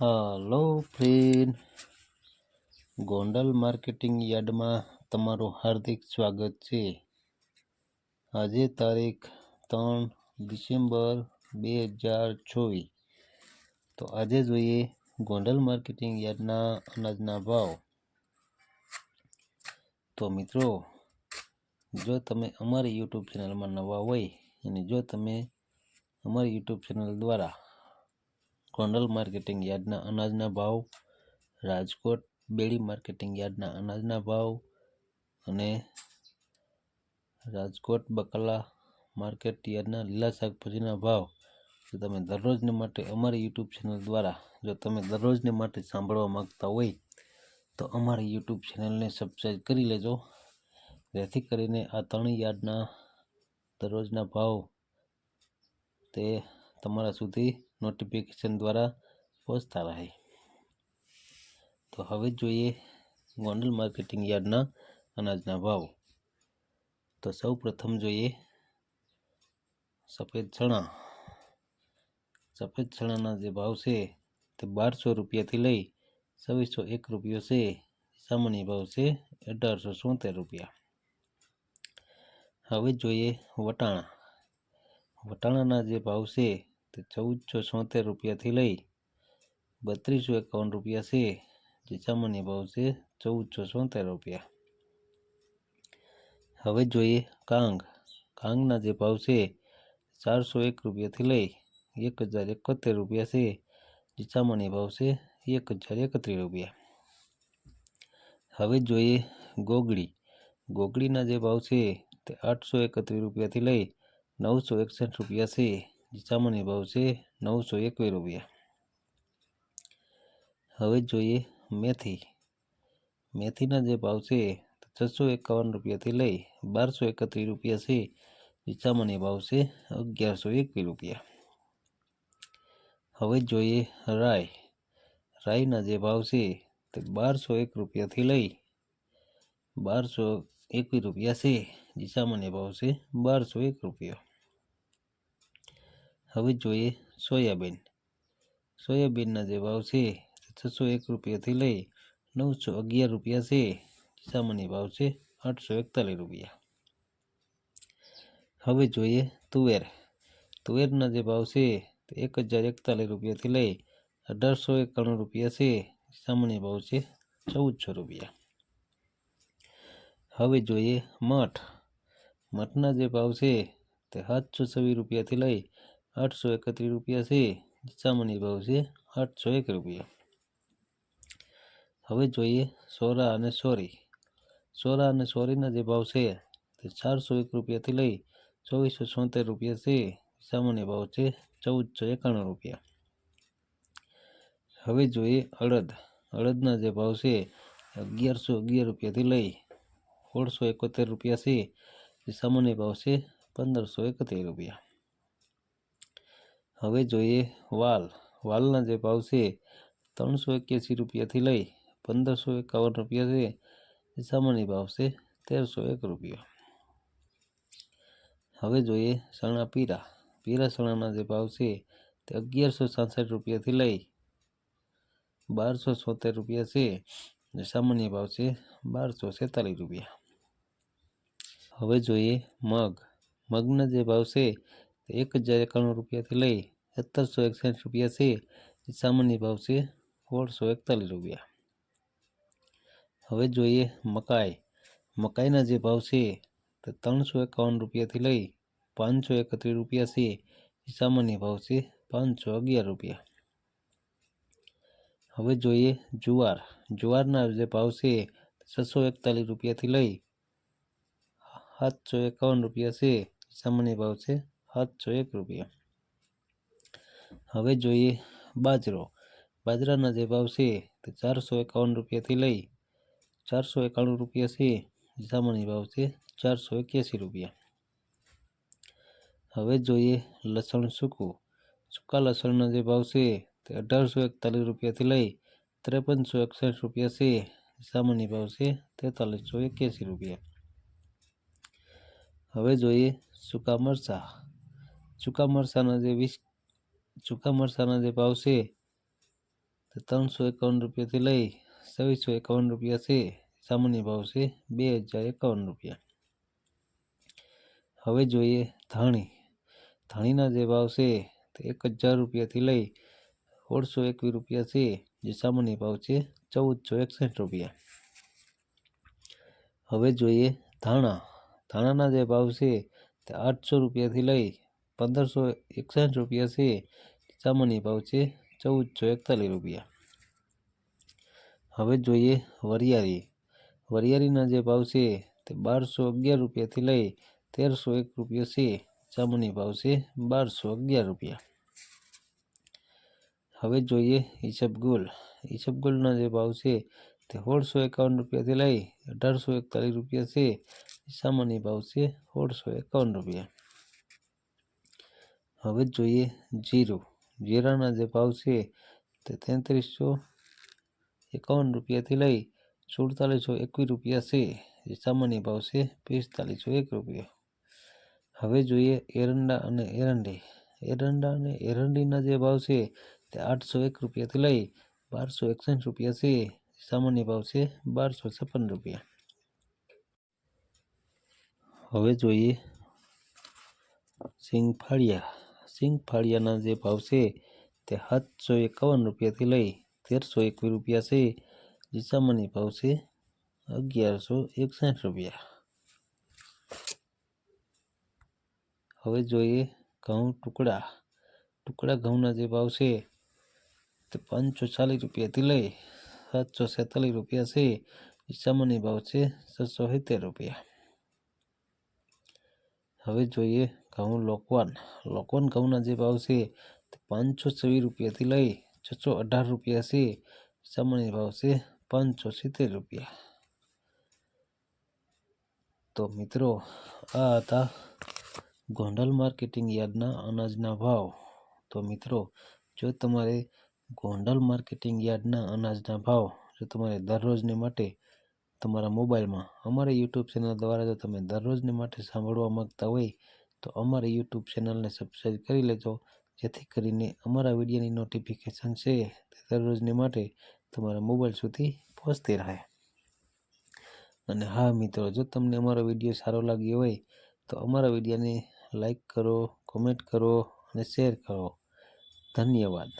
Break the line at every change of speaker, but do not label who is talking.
Hello friend. Gondal marketing યાર્ડમાં તમારું હાર્દિક સ્વાગત છે. આજે તારીખ ત્રણ ડિસેમ્બર બે હજાર ચોવીસ. તો આજે જોઈએ ગોંડલ માર્કેટિંગ યાર્ડના અનાજના ભાવ. તો મિત્રો, જો તમે અમારી યુટ્યુબ ચેનલમાં નવા હોય અને જો તમે અમારી યુટ્યુબ ચેનલ દ્વારા ગોંડલ માર્કેટિંગ યાર્ડના અનાજના ભાવ, રાજકોટ બેડી માર્કેટિંગ યાર્ડના અનાજના ભાવ અને રાજકોટ બકલા માર્કેટ યાર્ડના લીલા શાકભાજીના ભાવ. જો તમે દરરોજને માટે અમારી યુટ્યુબ ચેનલ દ્વારા, જો તમે દરરોજને માટે સાંભળવા માંગતા હોય, તો અમારી યુટ્યુબ ચેનલને સબસ્ક્રાઈબ કરી લેજો. જેથી કરીને આ ત્રણ યાર્ડના દરરોજના ભાવ તે તમારા સુધી નોટિફિકેશન દ્વારા પહોંચતા રહે. તો હવે જોઈએ ગોંડલ માર્કેટિંગ યાર્ડના અનાજના ભાવ. તો સૌ પ્રથમ જોઈએ સફેદ ચણા. સફેદ ચણાના જે ભાવ છે તે બારસો રૂપિયાથી લઈ છવ્વીસો એક રૂપિયો છે. સામાન્ય ભાવ છે અઢારસો સોતેર રૂપિયા. હવે જોઈએ વટાણા. વટાણાના જે ભાવ છે તે ચૌદસો છોતેર રૂપિયાથી લઈ બત્રીસો એકાવન રૂપિયા છે, જે સામાન્ય ભાવ છે ચૌદસો છોતેર રૂપિયા. હવે જોઈએ કાંગ. કાંગના જે ભાવ છે ચારસો એક રૂપિયાથી લઈ એક હજાર એકોતેર રૂપિયા છે, જે સામાન્ય ભાવ છે એક હજાર એકત્રીસ રૂપિયા. હવે જોઈએ ગોગડી. ગોગડીના જે ભાવ છે તે આઠસો એકત્રીસ રૂપિયાથી લઈ નવસો એકસઠ રૂપિયા છે સામાન્ય ભાવ છે નવસો એકવીસ રૂપિયા. હવે જોઈએ મેથી. મેથીના જે ભાવ છે છસો એકાવન રૂપિયાથી લઈ બારસો એકત્રીસ રૂપિયા છે. જે સામાન્ય ભાવ છે અગિયારસો એકવીસ રૂપિયા. હવે જોઈએ રાય રાઈના જે ભાવ છે તે બારસો એક રૂપિયાથી લઈ બારસો એકવીસ રૂપિયા છે. જે સામાન્ય ભાવ છે બારસો એક રૂપિયા. હવે જોઈએ સોયાબીન. સોયાબીનના જે ભાવ છે છસો એક રૂપિયાથી લઈ નવસો અગિયાર રૂપિયા છે. સામાન્ય ભાવ છે આઠસો એકતાલીસ રૂપિયા. હવે જોઈએ તુવેર. તુવેરના જે ભાવ છે તે એક હજાર એકતાલીસ રૂપિયાથી લઈ અઢારસો એકાણું રૂપિયા છે. સામાન્ય ભાવ છે ચૌદસો રૂપિયા. હવે જોઈએ મઠ. મઠના જે ભાવ છે તે સાતસો છવ્વીસ રૂપિયાથી લઈ આઠસો એકત્રીસ રૂપિયા છે, સામાન્ય ભાવ છે આઠસો એક રૂપિયા. હવે જોઈએ સોરા અને સોરી. સોરા અને સોરીના જે ભાવ છે, તે ચારસો એક રૂપિયાથી લઈ ચોવીસો છોતેર રૂપિયા છે, સામાન્ય ભાવ છે ચૌદસો એકાણું રૂપિયા. હવે જોઈએ અડદ. અડદના જે ભાવ છે અગિયારસો અગિયાર રૂપિયાથી લઈ સોળસો એકોતેર રૂપિયા છે સામાન્ય ભાવ છે પંદરસો એકત્રીસ રૂપિયા. હવે જોઈએ વાલ. વાલના જે ભાવ છે ત્રણસો એક્યાસી રૂપિયાથી લઈ પંદરસો એકાવન રૂપિયા છે. એ સામાન્ય ભાવ છે તેરસો એક રૂપિયા. હવે જોઈએ સણા પીરા પીરા સણાના જે ભાવ છે તે અગિયારસો સાસઠ રૂપિયાથી લઈ બારસો છોતેર રૂપિયા છે. જે સામાન્ય ભાવ છે બારસો સેતાલીસ રૂપિયા. હવે જોઈએ મગ. મગના જે ભાવ છે એક હજાર એકાણું રૂપિયાથી લઈ સત્તરસો એકસઠ રૂપિયા છે. જે સામાન્ય ભાવ છે સોળસો એકતાલીસ રૂપિયા. હવે જોઈએ મકાઈ. મકાઈના જે ભાવ છે તે ત્રણસો એકાવન રૂપિયાથી લઈ પાંચસો એકત્રીસ રૂપિયા છે. એ સામાન્ય ભાવ છે પાંચસો અગિયાર રૂપિયા. હવે જોઈએ જુવાર. જુવારના જે ભાવ છે છસો એકતાલીસ રૂપિયાથી લઈ સાતસો એકાવન રૂપિયા છે. સામાન્ય ભાવ છે સાતસો એક રૂપિયા. હવે જોઈએ બાજરો. બાજરાના જે ભાવ છે તે ચારસો એકાવન રૂપિયાથી લઈ ચારસો એકાણું રૂપિયા છે. સામાન્ય ભાવ છે ચારસો એક્યાસી રૂપિયા. હવે જોઈએ લસણ સૂકું. સૂકા લસણના જે ભાવ છે તે અઢારસો એકતાલીસ રૂપિયાથી લઈ ત્રેપનસો એકસઠ રૂપિયા છે. સામાન્ય ભાવ છે તેતાલીસો એક્યાસી રૂપિયા. હવે જોઈએ સૂકા મરચાં. સૂકા મરસાના જે વીસ સૂકા મરસાના જે ભાવ છે, તે ત્રણસો એકાવન રૂપિયાથી લઈ છવ્વીસો એકાવન રૂપિયા છે, સામાન્ય ભાવ છે બે હજાર એકાવન રૂપિયા. હવે જોઈએ ધાણી. ધાણીના જે ભાવ છે, તે એક હજાર રૂપિયાથી લઈ સોળસો એકવીસ રૂપિયા છે, જે સામાન્ય ભાવ છે ચૌદસો એકસઠ રૂપિયા. હવે જોઈએ ધાણા. ધાણાના જે ભાવ છે, તે આઠસો રૂપિયાથી લઈ પંદરસો એકસઠ રૂપિયા છે. સામાન્ય ભાવ છે ચૌદસો એકતાલીસ રૂપિયા. હવે જોઈએ વરિયાળી. વરિયાળીના જે ભાવ છે તે બારસો અગિયાર રૂપિયાથી લઈ તેરસો એક રૂપિયા છે. સામાન્ય ભાવ છે બારસો અગિયાર રૂપિયા. હવે જોઈએ ઈસબગુલ ઈસબગુલના જે ભાવ છે તે સોળસો એકાવન રૂપિયાથી લઈ અઢારસો એકતાલીસ રૂપિયા છે. સામાન્ય ભાવ છે સોળસો એકાવન રૂપિયા. હવે જોઈએ જીરું. જીરાના જે ભાવ છે તે તેત્રીસો એકાવન રૂપિયાથી લઈ સુડતાલીસો એકવીસ રૂપિયા છે. જે સામાન્ય ભાવ છે પિસ્તાલીસો એક રૂપિયા. હવે જોઈએ એરંડા અને એરંડી. એરંડા અને એરંડીના જે ભાવ છે તે આઠસો એક રૂપિયાથી લઈ બારસો એકસઠ રૂપિયા છે. સામાન્ય ભાવ છે બારસો છપ્પન રૂપિયા. હવે જોઈએ સિંગફાળિયા સિંગફાળિયાના જે ભાવ છે તે સાતસો એકાવન રૂપિયાથી લઈ તેરસો એકવીસ રૂપિયા છે. જે ભાવ છે અગિયારસો એકસાઠ રૂપિયા. હવે જોઈએ ઘઉં ટુકડા. ટુકડા ઘઉંના જે ભાવ છે તે પાંચસો ચાલીસ રૂપિયાથી લઈ સાતસો સેતાલીસ રૂપિયા છે. સામાન્ય ભાવ છે છસો સિત્તેર રૂપિયા. હવે જોઈએ ઘઉં લોકવાન. લોકવાન ઘઉંના જે ભાવ છે તે પાંચસો છવ્વીસ રૂપિયાથી લઈ છસો અઢાર રૂપિયા છે. સામાન્ય ભાવ છે પાંચસો સિત્તેર રૂપિયા. તો મિત્રો, આ હતા ગોંડલ માર્કેટિંગ યાર્ડના અનાજના ભાવ. તો મિત્રો, જો તમારે ગોંડલ માર્કેટિંગ યાર્ડના અનાજના ભાવ, જો તમારે દરરોજને માટે તમારા મોબાઈલમાં. અમારી યુટ્યુબ ચેનલ દ્વારા જો તમે દરરોજને માટે સાંભળવા માંગતા હોય, તો અમારી યુટ્યુબ ચેનલને સબસ્ક્રાઈબ કરી લેજો. જેથી કરીને અમારા વિડીયોની નોટિફિકેશન છે તે દરરોજને માટે તમારા મોબાઈલ સુધી પહોંચતી રહે. અને હા મિત્રો, જો તમને અમારો વીડિયો સારો લાગ્યો હોય, તો અમારા વિડીયોને લાઈક કરો, કોમેન્ટ કરો અને શેર કરો. ધન્યવાદ.